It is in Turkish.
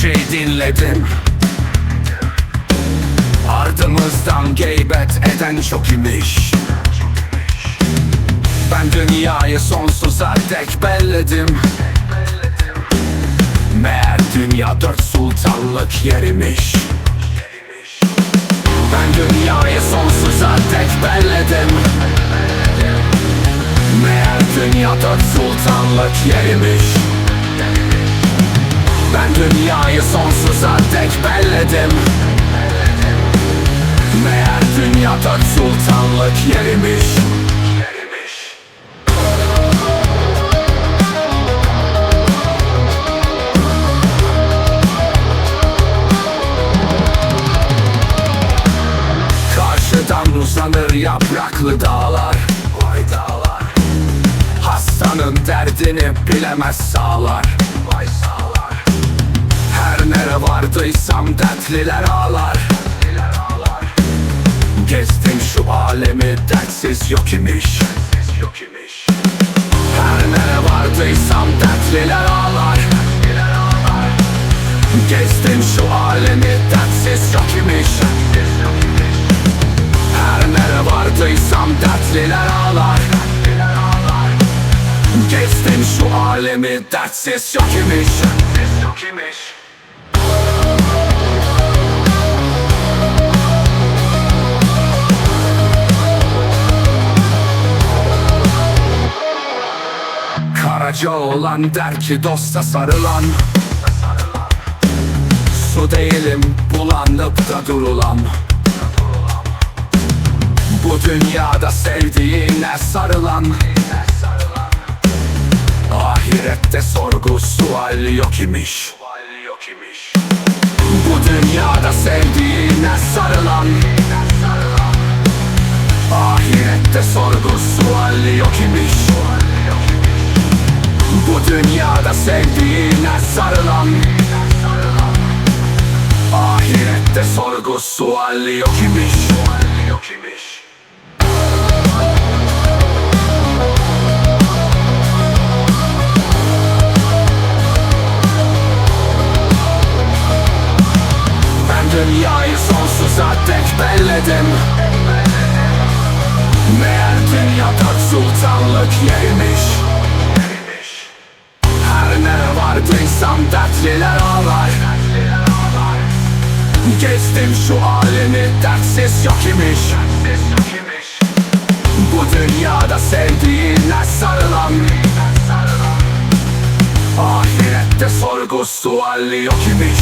şey dinledim. Ardımızdan geybet eden çok imiş. Ben dünyayı sonsuza dek belledim. Meğer dünya dört sultanlık yerimiş. Ben dünyayı sonsuza dek belledim. Meğer dünya dört sultanlık yerimiş Ben dünyayı sonsuza dek belledim. Meğer dünya sultanlık yerimiş. Uzanır yapraklı dağlar. Vay dağlar. Hastanın derdini bilemez sağlar vardıysam dertliler ağlar. Gezdim şu alemi dertsiz yok imiş. Her nere vardıysam dertliler ağlar. Gezdim şu alemi dertsiz yok imiş. Her nere vardıysam dertliler ağlar. Gezdim şu alemi dertsiz yok imiş Karaca olan der ki dosta sarılan. Su değilim bulanıp da durulam Bu dünyada sevdiğine sarılan. Ahirette sorgu sual yok imiş. Bu dünyada sevdiğine sarılan. Ahirette sorgu sual yok imiş Bu dünyada sevdiğine sarılan. Ahirette sorgu sual yok imiş. Ben dünyayı sonsuza dek belledim. Meğer dünya dört sultanlık yermiş dertliler ağlar. Gezdim şu alemi dertsiz yok imiş. Bu dünyada sevdiğine sarılan. Ahirette sorgu suali yok imiş